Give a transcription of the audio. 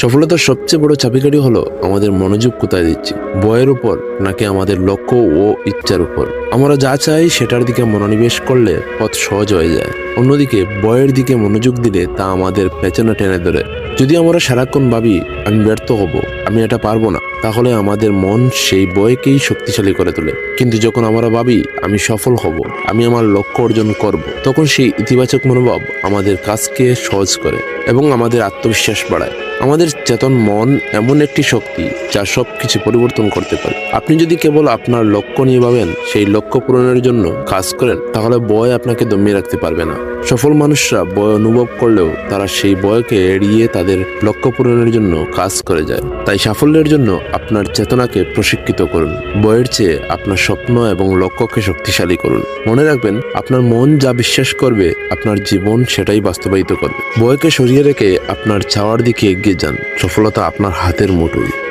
সফলতার সবচেয়ে বড় চাবিকাঠি হলো আমাদের মনোযোগ কোথায় দিচ্ছি? বয়ের উপর নাকি আমাদের লক্ষ্য ও ইচ্ছার উপর? আমরা যা চাই সেটার দিকে মনোনিবেশ করলে পথ সহজ হয়ে যায়। অন্যদিকে বয়ের দিকে মনোযোগ দিলে তা আমাদের পেছনে টেনে ধরে। যদি আমরা সারাক্ষণ ভাবি আমি ব্যর্থ হব, আমি এটা পারব না। তাহলে আমাদের মন সেই বয়কেই শক্তিশালী করে তোলে। কিন্তু যখন আমরা ভাবি, আমি সফল হব, আমি আমার লক্ষ্য অর্জন করব, তখন সেই ইতিবাচক মনোভাব আমাদের কাজকে সহজ করে এবং আমাদের আত্মবিশ্বাস বাড়ায়। আমাদের চেতন মন এমন একটি শক্তি যা সব কিছু পরিবর্তন করতে পারে। আপনি যদি কেবল আপনার লক্ষ্য নিয়ে ভাবেন, সেই লক্ষ্য পূরণের জন্য কাজ করেন, তাহলে বয় আপনাকে দমিয়ে রাখতে পারবে না। সফল মানুষরা বয় অনুভব করলেও তারা সেই বয়কে এড়িয়ে তাদের লক্ষ্য পূরণের জন্য কাজ করে যায়। তাই সাফল্যের জন্য আপনার চেতনাকে প্রশিক্ষিত করুন। বইয়ের চেয়ে আপনার স্বপ্ন এবং লক্ষ্যকে শক্তিশালী করুন। মনে রাখবেন, আপনার মন যা বিশ্বাস করবে, আপনার জীবন সেটাই বাস্তবায়িত করবে। বয়কে সরিয়ে রেখে আপনার চাওয়ার দিকে এগিয়ে যান। সফলতা আপনার হাতের মুঠোয়।